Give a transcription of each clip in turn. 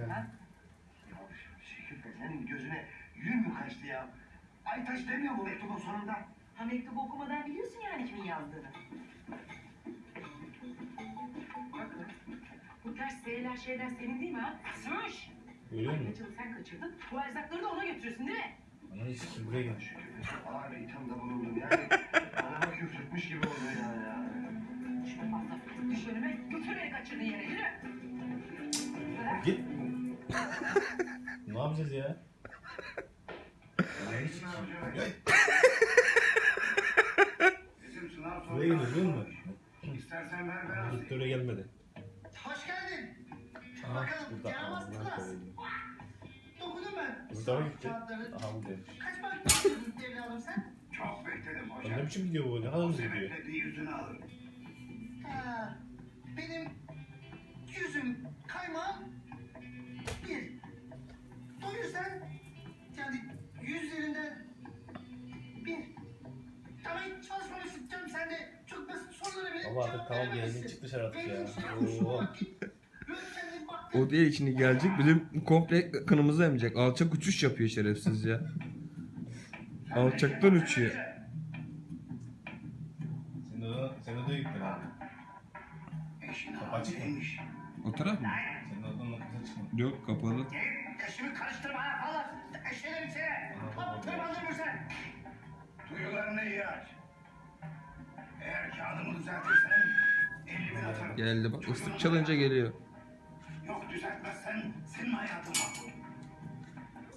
yani. Ya Şekil de senin gözüne yün mü kaçtı ya? Aytaş demiyor mu mektubun sonunda? Ha mektubu okumadan biliyorsun yani kimin yazdığını. Bakın. Bu ters seyreder şeyler senin değil mi ha? Smış! Öyle mi? Anneciğim sen kaçırdın. Bu erzakları da ona götürüyorsun değil mi? Ananı sikeyim buraya gel. Şükür. Ağır bir ithamda bulundum yani. Anama küfretmiş gibi oldu ya. Şuna fazla. Düş önüme götür beni kaçırdığın yere. Yürü. Git ne yapacağız ya? Ne sikim. yapacağız? Ya, Bizim sınav Buraya geliyor soruları biliyor musun? İstersen ver asayım. Doktora gelmedi. Hoş geldin. Aha Bakalım, yaramaz klas. Dokudum ben. Mı gitti? Aha buradaymış. Kaç parça bekliyorsun evladım sen? Çok bekledim hocam. ne biçim gidiyor bu? Ne kadar hızlı gidiyor? bir yüzünü alırım. Baba artık tamam geldin çık dışarı artık ya. Oo. O değil şimdi gelecek bizim komple kanımızı emecek. Alçak uçuş yapıyor şerefsiz ya. Alçaktan uçuyor. Sen de sen de odaya gittin abi. Kapı açık mı? O taraf mı? Senin odanın kapısı çıkmadı. Yok kapalı. Eşimi karıştırma ha falan. Eşeğlerim seni. Hop tırmandırma sen. Duyularını iyi aç. Eğer kağıdımı düzeltirsen elimin atarım. Geldi bak ıslık çalınca geliyor. Yok düzeltmezsen senin hayatın mahvolur.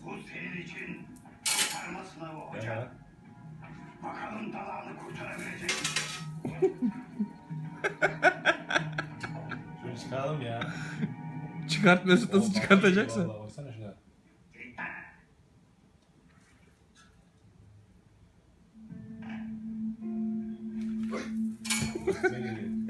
Bu senin için kurtarma sınavı hocam. Ya. Bakalım dalağını kurtarabilecek misin? Şunu çıkaralım ya. Çıkartmıyorsun nasıl Oğlum, çıkartacaksın? Vallahi baksana şuna. Yeah.